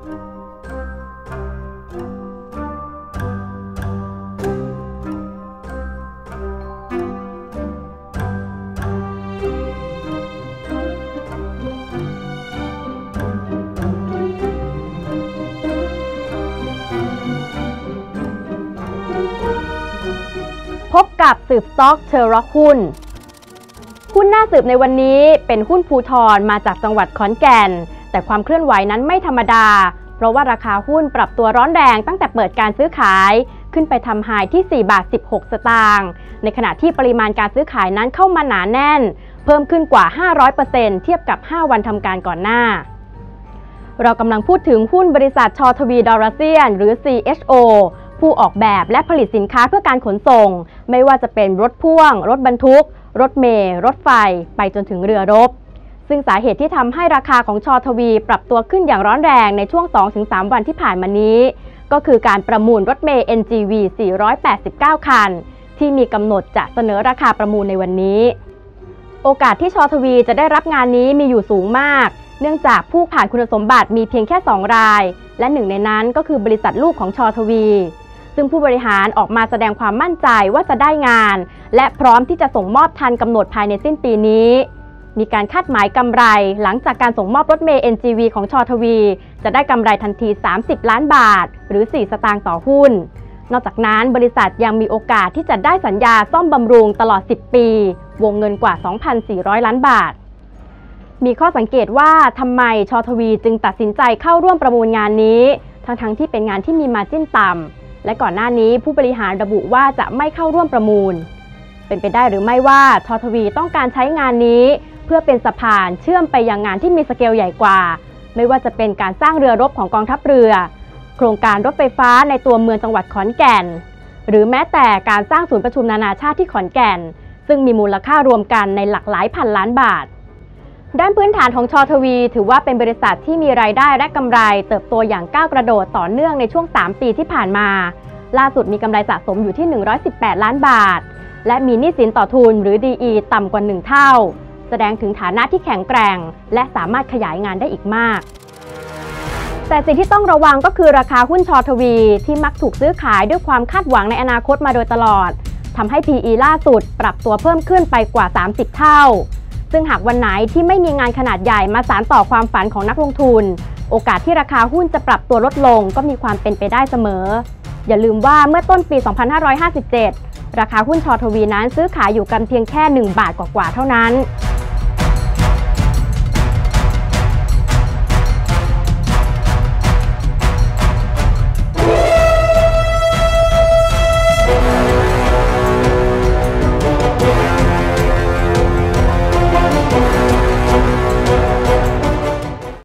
พบกับสืบสต็อกเชอร์ร็อกหุ้น หุ้นหน้าสืบในวันนี้เป็นหุ้นภูทรมาจากจังหวัดขอนแก่น แต่ความเคลื่อนไหวนั้นไม่ธรรมดา เพราะว่าราคาหุ้นปรับตัวร้อนแรงตั้งแต่เปิดการซื้อขาย ขึ้นไปทำไฮที่ 4 บาท 16 สตางค์ในขณะที่ปริมาณการซื้อขายนั้นเข้ามาหนาแน่น เพิ่มขึ้นกว่า 500%เทียบกับ 5 วันทำการก่อนหน้า เรากำลังพูดถึงหุ้นบริษัทชอทวีดอราเซียน หรือ CHO ผู้ออกแบบและผลิตสินค้าเพื่อการขนส่ง ไม่ว่าจะเป็นรถพ่วง รถบรรทุก รถเมล์รถไฟ ไปจนถึงเรือรบ ซึ่งสาเหตุที่ทำให้ราคาของชอทวี ปรับตัวขึ้นอย่างร้อนแรงในช่วง 2-3 วันที่ผ่านมานี้ ก็คือการประมูลรถเมล์ NGV 489 คัน ที่มีกำหนดจะเสนอราคาประมูลในวันนี้ โอกาสที่ชอทวีจะได้รับงานนี้มีอยู่สูงมาก เนื่องจากผู้ผ่านคุณสมบัติมีเพียงแค่ 2 ราย และหนึ่งในนั้นก็คือบริษัทลูกของชอทวีซึ่งผู้บริหารออกมาแสดงความมั่นใจว่าจะได้งาน และพร้อมที่จะส่งมอบทันกำหนดภายในสิ้นปีนี้ มีการคาดหมายกำไร หลังจากการส่งมอบรถเมล์ NGV ของชอทวี จะได้กำไรทันที 30 ล้านบาท หรือ 4 สตางค์ต่อหุ้น นอกจากนั้นบริษัทยังมีโอกาสที่จะได้สัญญาซ่อมบำรุงตลอด 10 ปี วงเงินกว่า 2,400 ล้านบาท มีข้อสังเกตว่าทำไมชอทวีจึงตัดสินใจเข้าร่วมประมูลงานนี้ ทั้งๆทที่เป็นงานที่มีมาจิ้นต่ำและก่อนหน้านี้ผู้บริหารระบุว่าจะไม่เข้าร่วมประมูลเป็นไปได้หรือไม่ว่าชอทวีต้องการใช้งานนี้ พื่อเป็นสะพานเชื่อมไปยังงานที่มีสเกลใหญ่กว่า ไม่ว่าจะเป็นการสร้างเรือรบของกองทัพเรือ โครงการรถไฟฟ้าในตัวเมืองจังหวัดขอนแก่น หรือแม้แต่การสร้างศูนย์ประชุมนานาชาติที่ขอนแก่น ซึ่งมีมูลค่ารวมกันในหลักหลายพันล้านบาท ด้านพื้นฐานของชอทวี ถือว่าเป็นบริษัทที่มีรายได้และกำไร เติบโตอย่างก้าวกระโดดต่อเนื่องในช่วง 3 ปีที่ผ่านมา ล่าสุดมีกำไรสะสมอยู่ที่ 118 ล้านบาท และมีหนี้สินต่อทุนหรือ DE ต่ำกว่า 1 เท่า แสดงถึงฐานะที่แข็งแกร่ง และสามารถขยายงานได้อีกมาก แต่สิ่งที่ต้องระวังก็คือราคาหุ้นชอทวี ที่มักถูกซื้อขายด้วยความคาดหวังในอนาคตมาโดยตลอดทำให้ PE ล่าสุดปรับตัวเพิ่มขึ้นไปกว่า 30 เท่า ซึ่งหากวันไหนที่ไม่มีงานขนาดใหญ่มาสารต่อความฝันของนักลงทุน โอกาสที่ราคาหุ้นจะปรับตัวลดลงก็มีความเป็นไปได้เสมอ อย่าลืมว่าเมื่อต้นปี 2557 ราคาหุ้นชอทวีนั้นซื้อขายอยู่กันเพียงแค่ 1 บาทกว่าๆเท่านั้น